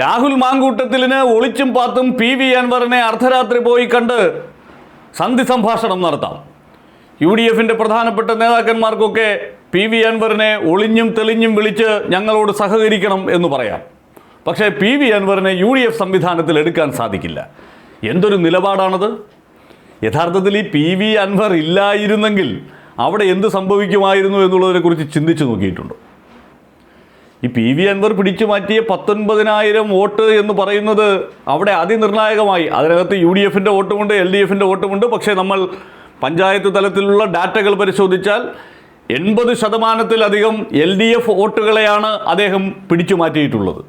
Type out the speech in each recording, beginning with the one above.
രാഹുൽ മാങ്കൂട്ടത്തിലിന് ഒളിച്ചും പാത്തും P V അൻവറിനെ അർദ്ധരാത്രി പോയി കണ്ട് സന്ധി സംഭാഷണം നടത്താം. യു ഡി എഫിന്റെ പ്രധാനപ്പെട്ട നേതാക്കന്മാർക്കൊക്കെ പി വി അൻവറിനെ ഒളിഞ്ഞും തെളിഞ്ഞും വിളിച്ച് ഞങ്ങളോട് സഹകരിക്കണം എന്ന് പറയാം. പക്ഷേ പി വി അൻവറിനെ യു ഡി എഫ് സംവിധാനത്തിൽ എടുക്കാൻ സാധിക്കില്ല. എന്തൊരു നിലപാടാണത്? യഥാർത്ഥത്തിൽ ഈ പി വി അൻവർ ഇല്ലായിരുന്നെങ്കിൽ അവിടെ എന്ത് സംഭവിക്കുമായിരുന്നു എന്നുള്ളതിനെക്കുറിച്ച് ചിന്തിച്ചു നോക്കിയിട്ടുണ്ട്. ഈ പി വി അൻവർ പിടിച്ചു മാറ്റിയ പത്തൊൻപതിനായിരം വോട്ട് എന്ന് പറയുന്നത് അവിടെ അതിനിർണായകമായി. അതിനകത്ത് യു ഡി എഫിന്റെ വോട്ടുമുണ്ട് എൽ ഡി എഫിന്റെ വോട്ടുമുണ്ട്. പക്ഷേ നമ്മൾ പഞ്ചായത്ത് തലത്തിലുള്ള ഡാറ്റകൾ പരിശോധിച്ചാൽ എൺപത് ശതമാനത്തിലധികം എൽ ഡി എഫ് വോട്ടുകളെയാണ് അദ്ദേഹം പിടിച്ചു മാറ്റിയിട്ടുള്ളത്.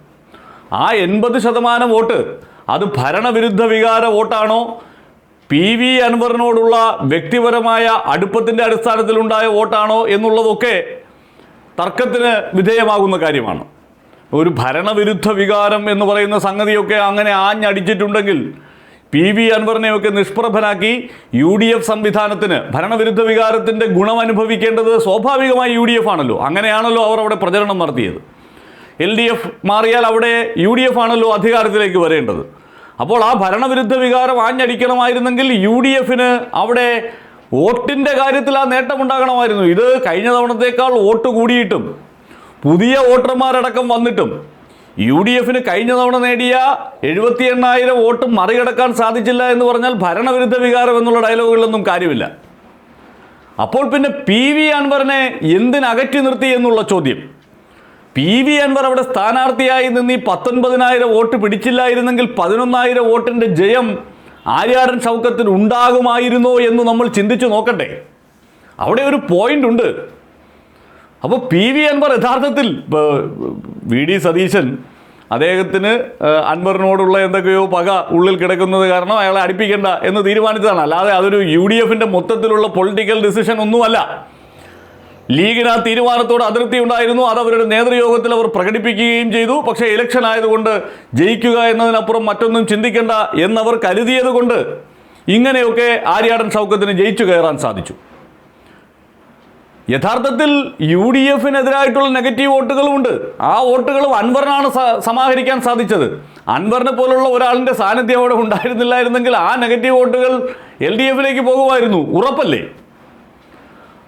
ആ എൺപത് ശതമാനം വോട്ട് അത് ഭരണവിരുദ്ധ വികാര വോട്ടാണോ? പി വി അൻവറിനോടുള്ള വ്യക്തിപരമായ അടുപ്പത്തിന്റെ അടിസ്ഥാനത്തിലുണ്ടായ വോട്ടാണോ എന്നുള്ളതൊക്കെ തർക്കത്തിന് വിധേയമാകുന്ന കാര്യമാണ്. ഒരു ഭരണവിരുദ്ധ വികാരം എന്ന് പറയുന്ന സംഗതിയൊക്കെ അങ്ങനെ ആഞ്ഞടിച്ചിട്ടുണ്ടെങ്കിൽ പി വി അൻവറിനെയൊക്കെ നിഷ്പ്രഭനാക്കി യു ഡി എഫ് സംവിധാനത്തിന് ഭരണവിരുദ്ധ വികാരത്തിന്റെ ഗുണം അനുഭവിക്കേണ്ടത് സ്വാഭാവികമായി യു ഡി എഫ് ആണല്ലോ. അങ്ങനെയാണല്ലോ അവർ അവിടെ പ്രചരണം നടത്തിയത്. എൽ ഡി എഫ് മാറിയാൽ അവിടെ യു ഡി എഫ് ആണല്ലോ അധികാരത്തിലേക്ക് വരേണ്ടത്. അപ്പോൾ ആ ഭരണവിരുദ്ധ വികാരം ആഞ്ഞടിക്കണമായിരുന്നെങ്കിൽ യു ഡി എഫിന് അവിടെ വോട്ടിന്റെ കാര്യത്തിൽ ആ നേട്ടമുണ്ടാകണമായിരുന്നു ഇത് കഴിഞ്ഞ തവണത്തേക്കാൾ വോട്ട് കൂടിയിട്ടും പുതിയ വോട്ടർമാരടക്കം വന്നിട്ടും യു ഡി എഫിന് കഴിഞ്ഞ തവണ നേടിയ എഴുപത്തി എണ്ണായിരം വോട്ട് മറികടക്കാൻ സാധിച്ചില്ല എന്ന് പറഞ്ഞാൽ ഭരണവിരുദ്ധ വികാരം എന്നുള്ള ഡയലോഗുകളിലൊന്നും കാര്യമില്ല. അപ്പോൾ പിന്നെ പി വി അൻവറിനെ എന്തിനകറ്റി നിർത്തി എന്നുള്ള ചോദ്യം. പി വി അൻവർ അവിടെ സ്ഥാനാർത്ഥിയായി നിന്ന് ഈ പത്തൊൻപതിനായിരം വോട്ട് പിടിച്ചില്ലായിരുന്നെങ്കിൽ പതിനൊന്നായിരം വോട്ടിന്റെ ജയം ആര്യാടൻ ഷൗക്കത്തിന് ഉണ്ടാകുമായിരുന്നോ എന്ന് നമ്മൾ ചിന്തിച്ചു നോക്കട്ടെ അവിടെ ഒരു പോയിന്റ് ഉണ്ട്. അപ്പോൾ പി വി അൻവർ യഥാർത്ഥത്തിൽ വി ഡി സതീശൻ അദ്ദേഹത്തിന് അൻവറിനോടുള്ള എന്തൊക്കെയോ പക ഉള്ളിൽ കിടക്കുന്നത് കാരണം അയാളെ അടുപ്പിക്കേണ്ട എന്ന് തീരുമാനിച്ചതാണ്. അല്ലാതെ അതൊരു യു ഡി എഫിന്റെ മൊത്തത്തിലുള്ള പൊളിറ്റിക്കൽ ഡിസിഷൻ ഒന്നുമല്ല. ലീഗിന് ആ തീരുമാനത്തോട് അതിർത്തി ഉണ്ടായിരുന്നു. അത് അവരുടെ നേതൃയോഗത്തിൽ അവർ പ്രകടിപ്പിക്കുകയും ചെയ്തു. പക്ഷേ ഇലക്ഷൻ ആയതുകൊണ്ട് ജയിക്കുക എന്നതിനപ്പുറം മറ്റൊന്നും ചിന്തിക്കേണ്ട എന്നവർ കരുതിയത് കൊണ്ട് ഇങ്ങനെയൊക്കെ ആര്യാടൻ സൗഖ്യത്തിന് ജയിച്ചു കയറാൻ സാധിച്ചു. യഥാർത്ഥത്തിൽ യു ഡി എഫിനെതിരായിട്ടുള്ള നെഗറ്റീവ് വോട്ടുകളുമുണ്ട്. ആ വോട്ടുകളും അൻവറിനാണ് സമാഹരിക്കാൻ സാധിച്ചത്. അൻവറിനെ പോലുള്ള ഒരാളിന്റെ സാന്നിധ്യം അവിടെ ഉണ്ടായിരുന്നില്ലായിരുന്നെങ്കിൽ ആ നെഗറ്റീവ് വോട്ടുകൾ എൽ ഡി എഫിലേക്ക് പോകുമായിരുന്നു. ഉറപ്പല്ലേ?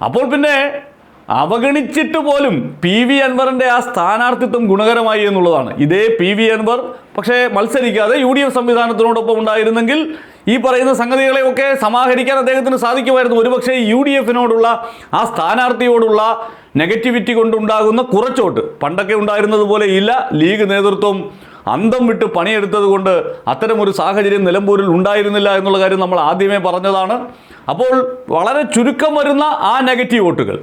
അപ്പോൾ പിന്നെ അവഗണിച്ചിട്ട് പോലും പി വി അൻവറിന്റെ ആ സ്ഥാനാർത്ഥിത്വം ഗുണകരമായി എന്നുള്ളതാണ്. ഇതേ പി വി അൻവർ പക്ഷേ മത്സരിക്കാതെ യു ഡി എഫ് സംവിധാനത്തിനോടൊപ്പം ഉണ്ടായിരുന്നെങ്കിൽ ഈ പറയുന്ന സംഗതികളെയൊക്കെ സമാഹരിക്കാൻ അദ്ദേഹത്തിന് സാധിക്കുമായിരുന്നു. ഒരുപക്ഷെ യു ഡി എഫിനോടുള്ള ആ സ്ഥാനാർത്ഥിയോടുള്ള നെഗറ്റിവിറ്റി കൊണ്ടുണ്ടാകുന്ന കുറച്ചോട്ട്. പണ്ടൊക്കെ ഉണ്ടായിരുന്നത് പോലെ ഇല്ല. ലീഗ് നേതൃത്വം അന്തം വിട്ട് പണിയെടുത്തത് കൊണ്ട് അത്തരമൊരു സാഹചര്യം നിലമ്പൂരിൽ ഉണ്ടായിരുന്നില്ല എന്നുള്ള കാര്യം നമ്മൾ ആദ്യമേ പറഞ്ഞതാണ്. അപ്പോൾ വളരെ ചുരുക്കം വരുന്ന ആ നെഗറ്റീവ് വോട്ടുകൾ.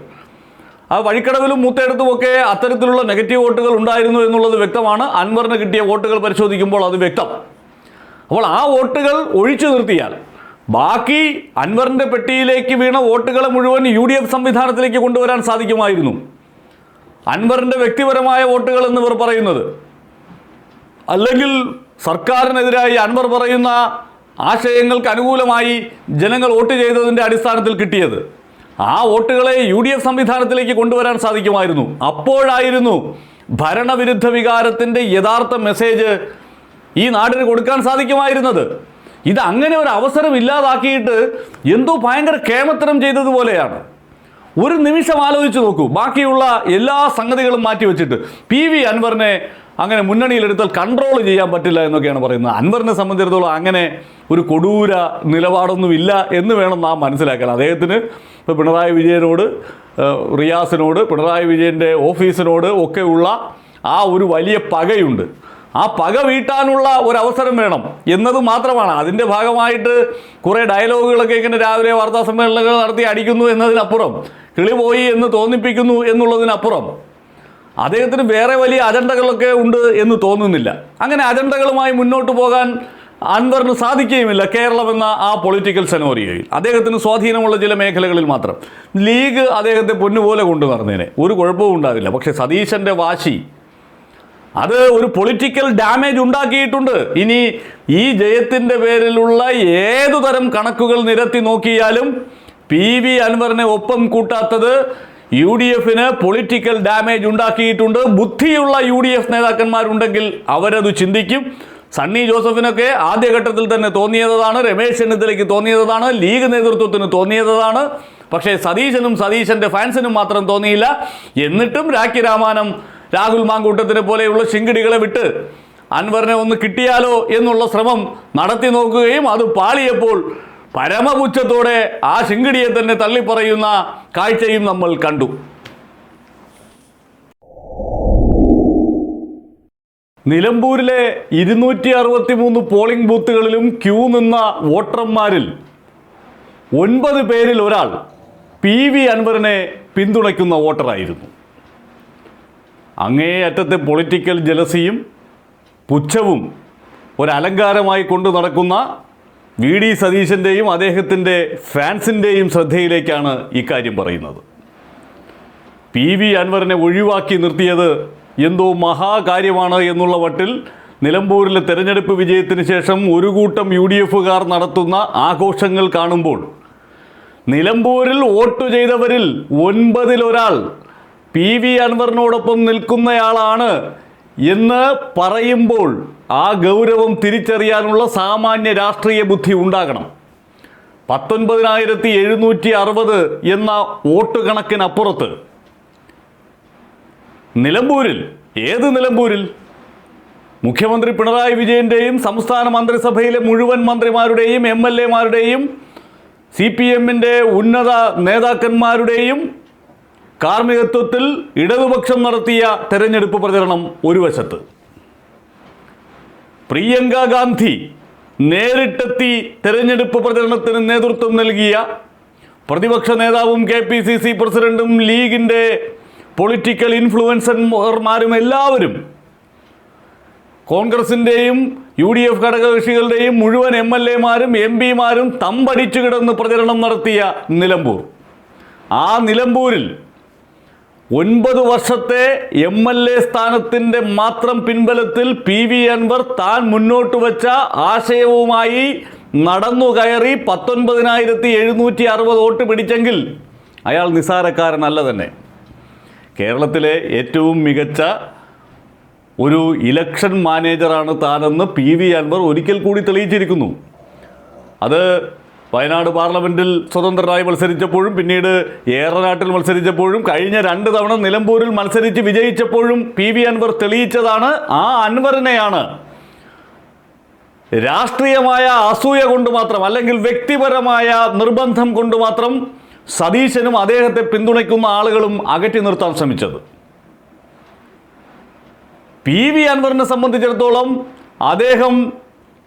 ആ വഴിക്കടവിലും മൂത്തേടത്തുമൊക്കെ അത്തരത്തിലുള്ള നെഗറ്റീവ് വോട്ടുകൾ ഉണ്ടായിരുന്നു എന്നുള്ളത് വ്യക്തമാണ്. അൻവറിന് കിട്ടിയ വോട്ടുകൾ പരിശോധിക്കുമ്പോൾ അത് വ്യക്തം. അപ്പോൾ ആ വോട്ടുകൾ ഒഴിച്ചു നിർത്തിയാൽ ബാക്കി അൻവറിന്റെ പെട്ടിയിലേക്ക് വീണ വോട്ടുകളെ മുഴുവൻ യു ഡി എഫ് സംവിധാനത്തിലേക്ക് കൊണ്ടുവരാൻ സാധിക്കുമായിരുന്നു. അൻവറിന്റെ വ്യക്തിപരമായ വോട്ടുകൾ എന്നിവർ പറയുന്നത്. അല്ലെങ്കിൽ സർക്കാരിനെതിരായി അൻവർ പറയുന്ന ആശയങ്ങൾക്ക് അനുകൂലമായി ജനങ്ങൾ വോട്ട് ചെയ്തതിന്റെ അടിസ്ഥാനത്തിൽ കിട്ടിയത്. ആ വോട്ടുകളെ യു ഡി എഫ് സംവിധാനത്തിലേക്ക് കൊണ്ടുവരാൻ സാധിക്കുമായിരുന്നു. അപ്പോഴായിരുന്നു ഭരണവിരുദ്ധ വികാരത്തിന്റെ യഥാർത്ഥ മെസ്സേജ് ഈ നാടിന് കൊടുക്കാൻ സാധിക്കുമായിരുന്നത്. ഇത് അങ്ങനെ ഒരു അവസരം ഇല്ലാതാക്കിയിട്ട് എന്തോ ഭയങ്കര കേമത്തരം ചെയ്തതുപോലെയാണ്. ഒരു നിമിഷം ആലോചിച്ച് നോക്കൂ. ബാക്കിയുള്ള എല്ലാ സംഗതികളും മാറ്റി വെച്ചിട്ട് പി വി അൻവറിനെ അങ്ങനെ മുന്നണിയിലെടുത്താൽ കൺട്രോൾ ചെയ്യാൻ പറ്റില്ല എന്നൊക്കെയാണ് പറയുന്നത്. അൻവറിനെ സംബന്ധിച്ചിടത്തോളം അങ്ങനെ ഒരു കൊടൂര നിലപാടൊന്നുമില്ല എന്ന് വേണം നാം മനസ്സിലാക്കാൻ. അദ്ദേഹത്തിന് ഇപ്പോൾ പിണറായി വിജയനോട് റിയാസിനോട് പിണറായി വിജയന്റെ ഓഫീസിനോട് ഒക്കെയുള്ള ആ ഒരു വലിയ പകയുണ്ട്. ആ പക വീട്ടാനുള്ള ഒരു അവസരം വേണം എന്നത് മാത്രമാണ്. അതിന്റെ ഭാഗമായിട്ട് കുറേ ഡയലോഗുകളൊക്കെ ഇങ്ങനെ രാവിലെ വാർത്താ സമ്മേളനങ്ങൾ നടത്തി അടിക്കുന്നു എന്നതിനപ്പുറം കിളി പോയി എന്ന് തോന്നിപ്പിക്കുന്നു എന്നുള്ളതിനപ്പുറം അദ്ദേഹത്തിന് വേറെ വലിയ അജണ്ടകളൊക്കെ ഉണ്ട് എന്ന് തോന്നുന്നില്ല. അങ്ങനെ അജണ്ടകളുമായി മുന്നോട്ട് പോകാൻ അൻവറിന് സാധിക്കുകയുമില്ല കേരളം എന്ന ആ പൊളിറ്റിക്കൽ സെനോറിയോയിൽ അദ്ദേഹത്തിന് സ്വാധീനമുള്ള ചില മേഖലകളിൽ മാത്രം. ലീഗ് അദ്ദേഹത്തെ പൊന്നുപോലെ കൊണ്ടു നടന്നേനെ. ഒരു കുഴപ്പവും ഉണ്ടാവില്ല. പക്ഷേ സതീശന്റെ വാശി അത് ഒരു പൊളിറ്റിക്കൽ ഡാമേജ് ഉണ്ടാക്കിയിട്ടുണ്ട്. ഇനി ഈ ജയത്തിന്റെ പേരിലുള്ള ഏതു തരം കണക്കുകൾ നിരത്തി നോക്കിയാലും പി വി അൻവറിനെ ഒപ്പം കൂട്ടാത്തത് യു ഡി എഫിന് പൊളിറ്റിക്കൽ ഡാമേജ് ഉണ്ടാക്കിയിട്ടുണ്ട്. ബുദ്ധിയുള്ള യു ഡി എഫ് നേതാക്കന്മാരുണ്ടെങ്കിൽ അവരത് ചിന്തിക്കും. സണ്ണി ജോസഫിനൊക്കെ ആദ്യഘട്ടത്തിൽ തന്നെ തോന്നിയതാണ് രമേശ് ചെന്നിത്തലയ്ക്ക് തോന്നിയതാണ് ലീഗ് നേതൃത്വത്തിന് തോന്നിയതാണ്. പക്ഷേ സതീശനും സതീശന്റെ ഫാൻസിനും മാത്രം തോന്നിയില്ല. എന്നിട്ടും രാഖി രാമാനം രാഹുൽ മാങ്കൂട്ടത്തിനെ പോലെയുള്ള ശിങ്കിടികളെ വിട്ട് അൻവറിനെ ഒന്ന് കിട്ടിയാലോ എന്നുള്ള ശ്രമം നടത്തി നോക്കുകയും അത് പാളിയപ്പോൾ പരമപുച്ഛത്തോടെ ആ ശിങ്കിടിയെ തന്നെ തള്ളിപ്പറയുന്ന കാഴ്ചയും നമ്മൾ കണ്ടു. നിലമ്പൂരിലെ ഇരുന്നൂറ്റി അറുപത്തി മൂന്ന് പോളിംഗ് ബൂത്തുകളിലും ക്യൂ നിന്ന വോട്ടർമാരിൽ ഒൻപത് പേരിൽ ഒരാൾ പി വി അൻവറിനെ പിന്തുണയ്ക്കുന്ന വോട്ടറായിരുന്നു. അങ്ങേയറ്റത്തെ പൊളിറ്റിക്കൽ ജലസിയും പുച്ഛവും ഒരലങ്കാരമായി കൊണ്ടു നടക്കുന്ന വി ഡി സതീശന്റെയും അദ്ദേഹത്തിന്റെ ഫാൻസിന്റെയും ശ്രദ്ധയിലേക്കാണ് ഇക്കാര്യം പറയുന്നത്. പി വി അൻവറിനെ ഒഴിവാക്കി നിർത്തിയത് എന്തോ മഹാകാര്യമാണ് എന്നുള്ള വട്ടിൽ നിലമ്പൂരിലെ തെരഞ്ഞെടുപ്പ് വിജയത്തിന് ശേഷം ഒരു കൂട്ടം യു ഡി എഫുകാർ നടത്തുന്ന ആഘോഷങ്ങൾ കാണുമ്പോൾ നിലമ്പൂരിൽ വോട്ട് ചെയ്തവരിൽ ഒൻപതിലൊരാൾ പി വി അൻവറിനോടൊപ്പം നിൽക്കുന്നയാളാണ്. എന്ന് പറയുമ്പോൾ ആ ഗൗരവം തിരിച്ചറിയാനുള്ള സാമാന്യ രാഷ്ട്രീയ ബുദ്ധി ഉണ്ടാകണം. പത്തൊൻപതിനായിരത്തി എഴുന്നൂറ്റി അറുപത് എന്ന വോട്ട് കണക്കിനപ്പുറത്ത് നിലമ്പൂരിൽ ഏത് നിലമ്പൂരിൽ? മുഖ്യമന്ത്രി പിണറായി വിജയന്റെയും സംസ്ഥാന മന്ത്രിസഭയിലെ മുഴുവൻ മന്ത്രിമാരുടെയും എം എൽ എമാരുടെയും സി പി എമ്മിന്റെ ഉന്നത നേതാക്കന്മാരുടെയും കാർമ്മികത്വത്തിൽ ഇടതുപക്ഷം നടത്തിയ തെരഞ്ഞെടുപ്പ് പ്രചരണം ഒരു വശത്ത്. പ്രിയങ്ക ഗാന്ധി നേരിട്ടെത്തി തെരഞ്ഞെടുപ്പ് പ്രചരണത്തിന് നേതൃത്വം നൽകിയ പ്രതിപക്ഷ നേതാവും കെ പി സി സി പ്രസിഡന്റും ലീഗിന്റെ പൊളിറ്റിക്കൽ ഇൻഫ്ലുവൻസർമാരും എല്ലാവരും കോൺഗ്രസിന്റെയും യു ഡി എഫ് ഘടകകക്ഷികളുടെയും മുഴുവൻ എം എൽ എമാരും എം പിമാരും തമ്പടിച്ചു കിടന്ന് പ്രചരണം നടത്തിയ നിലമ്പൂർ. ആ നിലമ്പൂരിൽ ഒൻപത് വർഷത്തെ എം എൽ എ സ്ഥാനത്തിന്റെ മാത്രം പിൻബലത്തിൽ പി വി അൻവർ താൻ മുന്നോട്ട് വച്ച ആശയവുമായി നടന്നു കയറി പത്തൊൻപതിനായിരത്തി എഴുന്നൂറ്റി അറുപത് വോട്ട് പിടിച്ചെങ്കിൽ അയാൾ നിസാരക്കാരനല്ല തന്നെ. കേരളത്തിലെ ഏറ്റവും മികച്ച ഒരു ഇലക്ഷൻ മാനേജറാണ് താനെന്ന് പി വി അൻവർ ഒരിക്കൽ കൂടി തെളിയിച്ചിരിക്കുന്നു. അത് വയനാട് പാർലമെന്റിൽ സ്വതന്ത്രരായി മത്സരിച്ചപ്പോഴും പിന്നീട് ഏറനാട്ടിൽ മത്സരിച്ചപ്പോഴും കഴിഞ്ഞ രണ്ട് തവണ നിലമ്പൂരിൽ മത്സരിച്ച് വിജയിച്ചപ്പോഴും പി വി അൻവർ തെളിയിച്ചതാണ് ആ അൻവറിനെയാണ്. രാഷ്ട്രീയമായ അസൂയ കൊണ്ട് മാത്രം അല്ലെങ്കിൽ വ്യക്തിപരമായ നിർബന്ധം കൊണ്ട് മാത്രം സതീശനും അദ്ദേഹത്തെ പിന്തുണയ്ക്കുന്ന ആളുകളും അകറ്റി നിർത്താൻ ശ്രമിച്ചത്. പി വി അൻവറിനെ സംബന്ധിച്ചിടത്തോളം അദ്ദേഹം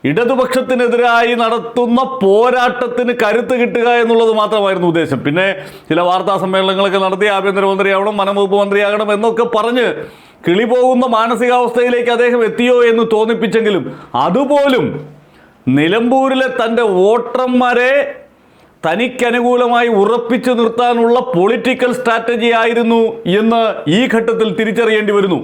ഇടതുപക്ഷത്തിനെതിരായി നടത്തുന്ന പോരാട്ടത്തിന് കരുത്ത് കിട്ടുക എന്നുള്ളത് മാത്രമായിരുന്നു ഉദ്ദേശം. പിന്നെ ചില വാർത്താ സമ്മേളനങ്ങളൊക്കെ നടത്തി ആഭ്യന്തരമന്ത്രിയാവണം വനംവകുപ്പ് മന്ത്രിയാകണം എന്നൊക്കെ പറഞ്ഞ് കിളി പോകുന്ന മാനസികാവസ്ഥയിലേക്ക് അദ്ദേഹം എത്തിയോ എന്ന് തോന്നിപ്പിച്ചെങ്കിലും അതുപോലും നിലമ്പൂരിലെ തന്റെ വോട്ടർമാരെ തനിക്കനുകൂലമായി ഉറപ്പിച്ചു നിർത്താനുള്ള പൊളിറ്റിക്കൽ സ്ട്രാറ്റജി ആയിരുന്നു എന്ന് ഈ ഘട്ടത്തിൽ തിരിച്ചറിയേണ്ടി വരുന്നു.